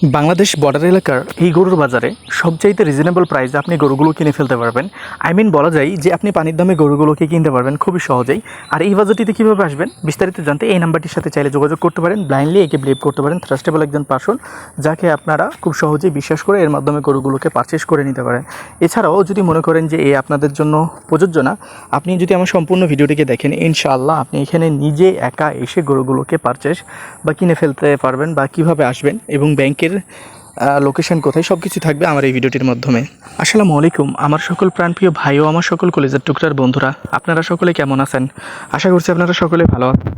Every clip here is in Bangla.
বাংলাদেশ বর্ডার এলাকার এই গরুর বাজারে সবচাইতে রিজনেবল প্রাইসে আপনি গরুগুলো কিনে ফেলতে পারবেন। আই মিন বলা যায় যে আপনি পানির দামে গরুগুলোকে কিনতে পারবেন খুবই সহজেই। আর এই বাজারটিতে কীভাবে আসবেন? বিস্তারিত জানতে এই নাম্বারটির সাথে চাইলে যোগাযোগ করতে পারেন ব্লাইন্ডলি একে বিলিভ করতে পারেন থ্রাস্টেবল একজন পার্সন যাকে আপনারা খুব সহজেই বিশ্বাস করে এর মাধ্যমে গরুগুলোকে পারচেস করে নিতে পারেন। এছাড়াও যদি মনে করেন যে এ আপনাদের জন্য প্রযোজ্য না, আপনি যদি আমার সম্পূর্ণ ভিডিওটিকে দেখেন, ইনশাআল্লাহ আপনি এখানে নিজে একা এসে গরুগুলোকে পারচেস বা কিনে ফেলতে পারবেন বা কীভাবে আসবেন এবং ব্যাংকের লোকেশন কোথায় সব কিছু থাকবে আমার এই ভিডিওটির মাধ্যমে। আসসালামু আলাইকুম, আমার সকল প্রাণপ্রিয় ভাই ও আমার সকল কলেজের টুকরার বন্ধুরা, আপনারা সকলে কেমন আছেন? আশা করছি আপনারা সকলে ভালো আছেন।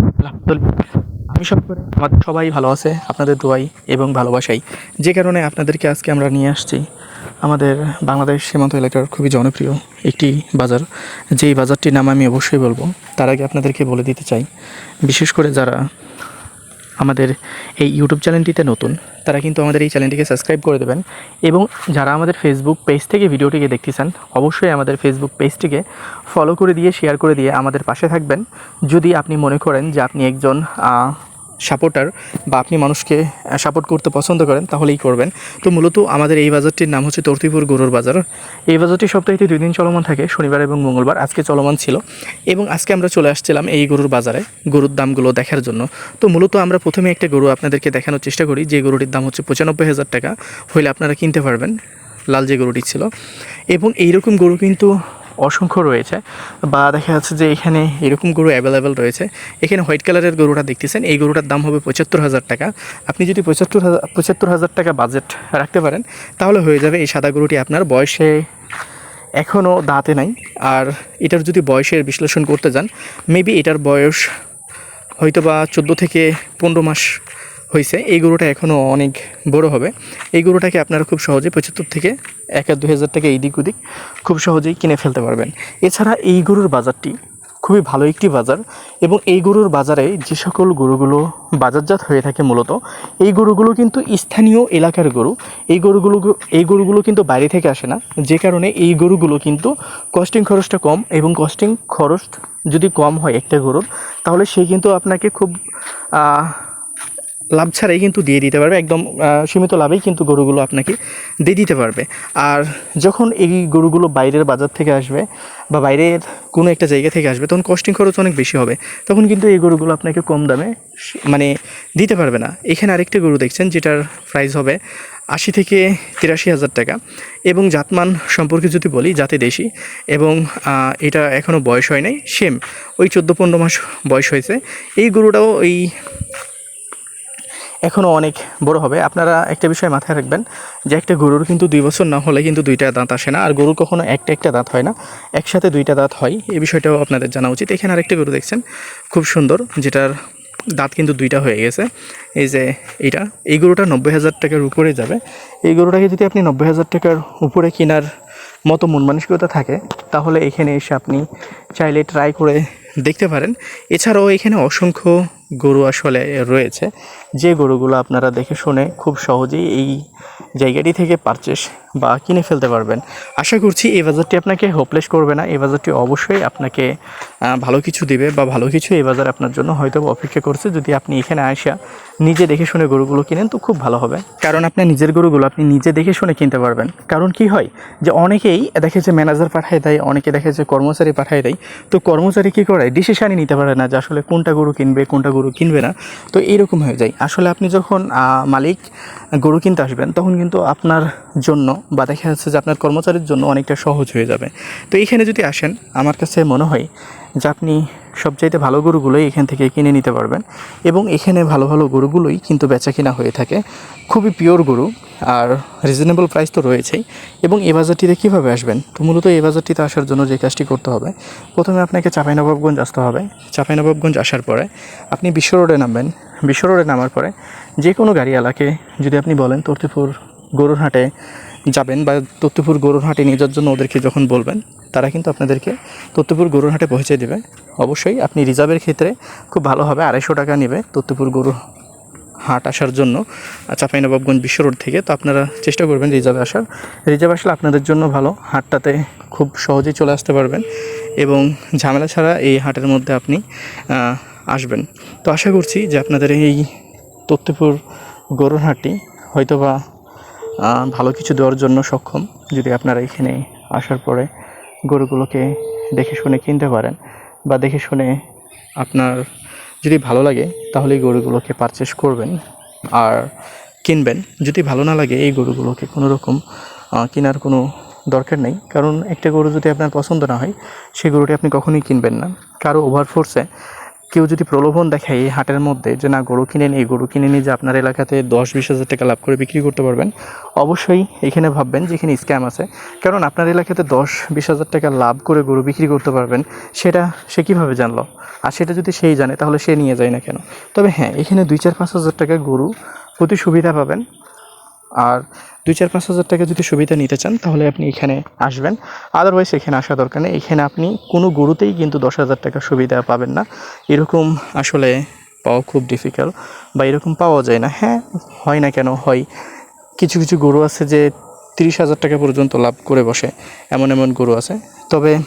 আমি সব করে, আমাদের সবাই ভালো আছে, আপনাদের দোয়াই এবং ভালোবাসাই। যে কারণে আপনাদেরকে আজকে আমরা নিয়ে আসছি, আমাদের বাংলাদেশ সীমান্ত এলাকার খুবই জনপ্রিয় একটি বাজার। যেই বাজারটির নাম আমি অবশ্যই বলব, তার আগে আপনাদেরকে বলে দিতে চাই, বিশেষ করে যারা আমাদের এই ইউটিউব চ্যানেলটিতে নতুন, তারা কিন্তু আমাদের এই চ্যানেলটিকে সাবস্ক্রাইব করে দেবেন। এবং যারা আমাদের ফেসবুক পেজ থেকে ভিডিওটিকে দেখতেছেন অবশ্যই আমাদের ফেসবুক পেজটিকে ফলো করে দিয়ে শেয়ার করে দিয়ে আমাদের পাশে থাকবেন। যদি আপনি মনে করেন যে আপনি একজন সাপোর্টার বা আপনি মানুষকে সাপোর্ট করতে পছন্দ করেন, তাহলেই করবেন। তো মূলত আমাদের এই বাজারটির নাম হচ্ছে তর্তিপুর গরুর বাজার। এই বাজারটি সপ্তাহে দুই দিন চলমান থাকে, শনিবার এবং মঙ্গলবার আজকে চলমান ছিল এবং আজকে আমরা চলে আসছিলাম এই গরুর বাজারে, গরুর দামগুলো দেখার জন্য। তো মূলত আমরা প্রথমে একটা গরু আপনাদেরকে দেখানোর চেষ্টা করি, যে গরুটির দাম হচ্ছে পঁচানব্বই হাজার টাকা। হইলে আপনারা কিনতে পারবেন, লাল যে গরুটি ছিল। এবং এইরকম গরু কিন্তু অসংখ্য রয়েছে বা দেখা যাচ্ছে যে এখানে এরকম গরু অ্যাভেলেবেল রয়েছে। এখানে হোয়াইট কালারের গরুটা দেখতেছেন। এই গরুটার দাম হবে পঁচাত্তর হাজার টাকা। আপনি যদি পঁচাত্তর হাজার পঁচাত্তর হাজার টাকা বাজেট রাখতে পারেন, তাহলে হয়ে যাবে এই সাদা গরুটি আপনার বয়সে এখনও দাঁতে নাই। আর এটার যদি বয়সের বিশ্লেষণ করতে যান মেবি এটার বয়স হয়তো বা চোদ্দ থেকে পনেরো মাস হয়েছে এই গরুটা এখনও অনেক বড় হবে। এই গরুটাকে আপনারা খুব সহজে পঁচাত্তর থেকে এক আর দু হাজার টাকা এদিক ওদিক খুব সহজেই কিনে ফেলতে পারবেন। এছাড়া এই গরুর বাজারটি খুবই ভালো একটি বাজার এবং এই গরুর বাজারে যে সকল গরুগুলো বাজারজাত হয়ে থাকে মূলত, এই গরুগুলো কিন্তু স্থানীয় এলাকার গরু। এই গরুগুলো এই গরুগুলো কিন্তু বাইরে থেকে আসে না। যে কারণে এই গরুগুলো কিন্তু কস্টিং খরচটা কম এবং কস্টিং খরচ যদি কম হয় একটা গরুর, তাহলে সে কিন্তু আপনাকে খুব লাভ ছাড়াই কিন্তু দিয়ে দিতে পারবে, একদম সীমিত লাভেই কিন্তু গরুগুলো আপনাকে দিয়ে দিতে পারবে। আর যখন এই গরুগুলো বাইরের বাজার থেকে আসবে বা বাইরের কোনো একটা জায়গা থেকে আসবে, তখন কস্টিং খরচ অনেক বেশি হবে। তখন কিন্তু এই গরুগুলো আপনাকে কম দামে মানে দিতে পারবে না। এখানে আরেকটা গরু দেখছেন, যেটার প্রাইস হবে আশি থেকে তিরাশি হাজার টাকা। এবং জাতমান সম্পর্কে যদি বলি, জাতে দেশি, এবং এটা এখনও বয়স হয় নাই, সেম। ওই চোদ্দ পনেরো মাস বয়স হয়েছে। এই গরুটাও এই এখনও অনেক বড় হবে। আপনারা একটা বিষয় মাথায় রাখবেন যে একটা গরুর কিন্তু দুই বছর না হলে কিন্তু দুইটা দাঁত আসে না। আর গরুর কখনো একটা একটা দাঁত হয় না। একসাথে দুইটা দাঁত হয়। এই বিষয়টাও আপনাদের জানা উচিত। এখানে আরেকটা গরু দেখছেন। খুব সুন্দর, যেটার দাঁত কিন্তু দুইটা হয়ে গেছে। এই যে এইটা, এই গরুটা নব্বই হাজার টাকার উপরে যাবে। এই গরুটাকে যদি আপনি নব্বই হাজার টাকার উপরে কেনার মতো মন মানসিকতা থাকে, তাহলে এখানে এসে আপনি চাইলে ট্রাই করে দেখতে পারেন। এছাড়াও এখানে অসংখ্য গরু আসলে রয়েছে। যে গরুগুলো আপনারা দেখে শুনে খুব সহজেই এই জায়গাটি থেকে পারচেস বা কিনে ফেলতে পারবেন। আশা করছি এই বাজারটি আপনাকে হোপলেস করবে না। এই বাজারটি অবশ্যই আপনাকে ভালো কিছু দিবে বা ভালো কিছু এই বাজার আপনার জন্য হয়তো অপেক্ষা করছে। যদি আপনি এখানে আসা নিজে দেখে শুনে গরুগুলো কিনেন তো খুব ভালো হবে। কারণ আপনার নিজের গরুগুলো আপনি নিজে দেখে শুনে কিনতে পারবেন। কারণ কি হয় যে অনেকেই দেখে যে ম্যানেজার পাঠায় দেয়, অনেকে দেখে যে কর্মচারী পাঠায় দেয়। তো কর্মচারী কী করে? ডিসিশানই নিতে পারে না যে আসলে কোনটা গরু কিনবে, কোনটা গরু কিনবে না। তো এইরকম হয়ে যায়। আসলে আপনি যখন মালিক গরু কিনতে আসবেন, তখন কিন্তু আপনার জন্য বা দেখা যাচ্ছে যে আপনার কর্মচারীর জন্য অনেকটা সহজ হয়ে যাবে। তো এইখানে যদি আসেন, আমার কাছে মনে হয় যে আপনি সবচাইতে ভালো গরুগুলোই এখান থেকে কিনে নিতে পারবেন। এবং এখানে ভালো ভালো গরুগুলোই কিন্তু বেচা কিনা হয়ে থাকে। খুবই পিওর গরু, আর রিজনেবল প্রাইস তো রয়েছেই। এবং এ বাজারটিতে কীভাবে আসবেন? তো মূলত এ বাজারটিতে আসার জন্য যে কাজটি করতে হবে, প্রথমে আপনাকে চাঁপাইনবাবগঞ্জ আসতে হবে। চাঁপাইনবাবগঞ্জ আসার পরে আপনি বিশ্ব রোডে নামবেন। বিশ্ব রোডে নামার পরে যে কোনো গাড়িওয়ালাকে যদি আপনি বলেন তর্তিপুর গরুর হাটে যাবেন বা তত্ত্বপুর গরুর হাটে নিয়ে যাওয়ার জন্য ওদেরকে যখন বলবেন, তারা কিন্তু আপনাদেরকে তত্ত্বপুর গরুর হাটে পৌঁছে দেবে। অবশ্যই আপনি রিজার্ভের ক্ষেত্রে খুব ভালো হবে, আড়াইশো টাকা নেবে তত্ত্বপুর গরু হাট আসার জন্য চাঁপাইনবাবগঞ্জ বিশ্ব রোড থেকে। তো আপনারা চেষ্টা করবেন রিজার্ভে আসার। রিজার্ভ আসলে আপনাদের জন্য ভালো, হাটটাতে খুব সহজেই চলে আসতে পারবেন এবং ঝামেলা ছাড়া এই হাটের মধ্যে আপনি আসবেন। তো আশা করছি যে আপনাদের এই তত্ত্বপুর গরুর হাটটি হয়তোবা ভালো কিছু দেওয়ার জন্য সক্ষম। যদি আপনারা এখানে আসার পরে গরুগুলোকে দেখে শুনে কিনতে পারেন বা দেখে শুনে আপনার যদি ভালো লাগে, তাহলে এই গরুগুলোকে পারচেস করবেন আর কিনবেন। যদি ভালো না লাগে, এই গরুগুলোকে কোনো রকম কেনার কোনো দরকার নেই। কারণ একটা গরু যদি আপনার পছন্দ না হয় সেই গরুটি আপনি কখনোই কিনবেন না। কারও ওভার ফোর্সে কেউ যদি প্রলোভন দেখায় এই হাটের মধ্যে যে না, গরু কিনে নিই গরু কিনে নিয়ে যে আপনার এলাকাতে দশ বিশ হাজার টাকা লাভ করে বিক্রি করতে পারবেন, অবশ্যই এখানে ভাববেন যে এখানে স্ক্যাম আছে। কারণ আপনার এলাকাতে দশ বিশ হাজার টাকা লাভ করে গরু বিক্রি করতে পারবেন, সেটা সে কীভাবে জানলো? আর সেটা যদি সেই জানে, তাহলে সে নিয়ে যায় না কেন? তবে হ্যাঁ এখানে দুই চার পাঁচ হাজার টাকা গরু প্রতি সুবিধা পাবেন। আর দুই চার পাঁচ হাজার টাকা যদি সুবিধা নিতে চান, তাহলে আপনি এখানে আসবেন। আদারওয়াইজ এখানে আসা দরকার নেই। এখানে আপনি কোনো গরুতেই কিন্তু দশ হাজার টাকা সুবিধা পাবেন না। এরকম আসলে পাওয়া খুব ডিফিকাল্ট বা এরকম পাওয়া যায় না। হ্যাঁ হয় না কেন? হয়। কিছু কিছু গরু আছে যে তিরিশ হাজার টাকা পর্যন্ত লাভ করে বসে। এমন এমন গরু আছে। তবে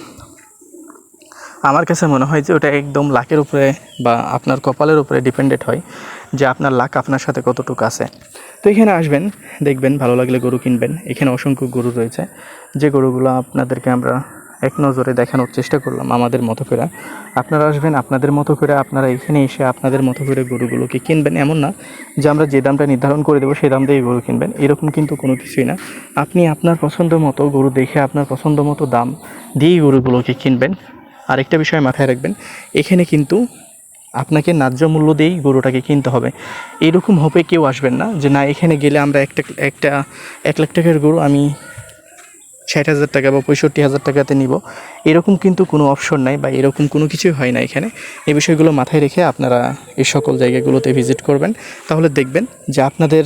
আমার কাছে মনে হয় যে ওটা একদম লাকের উপরে বা আপনার কপালের উপরে ডিপেন্ডেড হয় যে আপনার লাক আপনার সাথে কতটুকু আছে। তো এখানে আসবেন, দেখবেন ভালো লাগলে গরু কিনবেন। এখানে অসংখ্য গরু রয়েছে। যে গরুগুলো আপনাদেরকে আমরা এক নজরে দেখানোর চেষ্টা করলাম আমাদের মতো করে। আপনারা আসবেন, আপনাদের মতো করে আপনারা এখানে এসে আপনাদের মতো করে গরুগুলোকে কিনবেন। এমন না যে আমরা যে দামটা নির্ধারণ করে দেবো সেই দাম দিয়ে গরু কিনবেন। এরকম কিন্তু কোনো কিছুই না। আপনি আপনার পছন্দ মতো গরু দেখে, আপনার পছন্দ মতো দাম দিয়েই গরুগুলোকে কিনবেন। আরেকটা বিষয় মাথায় রাখবেন, এখানে কিন্তু আপনাকে ন্যায্য মূল্য দিয়েই গরুটাকে কিনতে হবে। এরকম হবে কেউ আসবেন না যে না, এখানে গেলে আমরা একটা একটা, এক লাখ টাকার গরু আমি ষাট হাজার টাকা বা পঁয়ষট্টি হাজার টাকাতে নিব। এরকম কিন্তু কোনো অপশন নাই বা এরকম কোনো কিছুই হয় না এখানে। এই বিষয়গুলো মাথায় রেখে আপনারা এই সকল জায়গাগুলোতে ভিজিট করবেন। তাহলে দেখবেন যে আপনাদের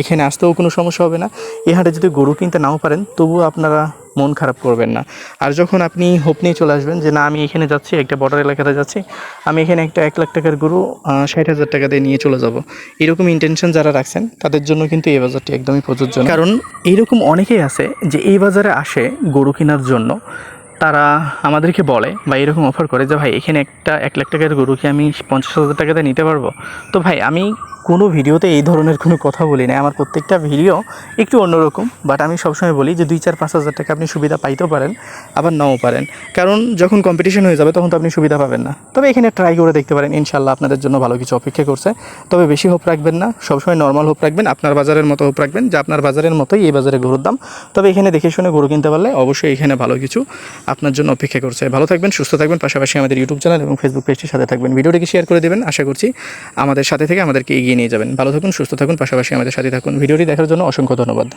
এখানে আসতেও কোনো সমস্যা হবে না। এ হাটে যদি গরু কিনতে নাও পারেন, তবুও আপনারা মন খারাপ করবেন না। আর যখন আপনি হোপ নিয়ে চলে আসবেন যে, না, আমি এখানে যাচ্ছি, একটা বর্ডার এলাকাতে যাচ্ছি, আমি এখানে একটা এক লাখ টাকার গরু ষাট হাজার টাকা দিয়ে নিয়ে চলে যাব। এরকম ইন্টেনশন যারা রাখছেন, তাদের জন্য কিন্তু এই বাজারটি একদমই প্রযোজ্য কারণ এইরকম অনেকেই আছে যে, এই বাজারে আসে গরু কেনার জন্য। তারা আমাদেরকে বলে বা এরকম অফার করে যে, ভাই, এখানে একটা এক লাখ টাকার গরু কি আমি পঞ্চাশ হাজার টাকাতে নিতে পারব? তো ভাই, আমি কোনো ভিডিওতে এই ধরনের কোনো কথা বলি না আমার প্রত্যেকটা ভিডিও একটু অন্যরকম। বাট আমি সবসময় বলি যে দুই চার পাঁচ হাজার টাকা আপনি সুবিধা পাইতেও পারেন, আবার নাও পারেন। কারণ যখন কম্পিটিশন হয়ে যাবে তখন তো আপনি সুবিধা পাবেন না। তবে এখানে ট্রাই করে দেখতে পারেন ইনশাল্লাহ আপনাদের জন্য ভালো কিছু অপেক্ষা করছে। তবে বেশি হোপ রাখবেন না, সবসময় নর্মাল হোপ রাখবেন, আপনার বাজারের মতো হোপ রাখবেন, যে আপনার বাজারের মতোই এই বাজারে গরুর দাম। তবে এখানে দেখে শুনে গরু কিনতে পারলে অবশ্যই এখানে ভালো কিছু আপনার জন্য অপেক্ষা করছে। ভালো থাকবেন, সুস্থ থাকবেন, পাশাপাশি আমাদের ইউটিউব চ্যানেল এবং ফেসবুক পেজটির সাথে থাকবেন। ভিডিওটিকে শেয়ার করে দেবেন। আশা করছি আমাদের সাথে থেকে আমাদেরকে এগিয়ে নিয়ে যাবেন। ভালো থাকুন, সুস্থ থাকুন, পাশাপাশি আমাদের সাথে থাকুন। ভিডিওটি দেখার জন্য অসংখ্য ধন্যবাদ।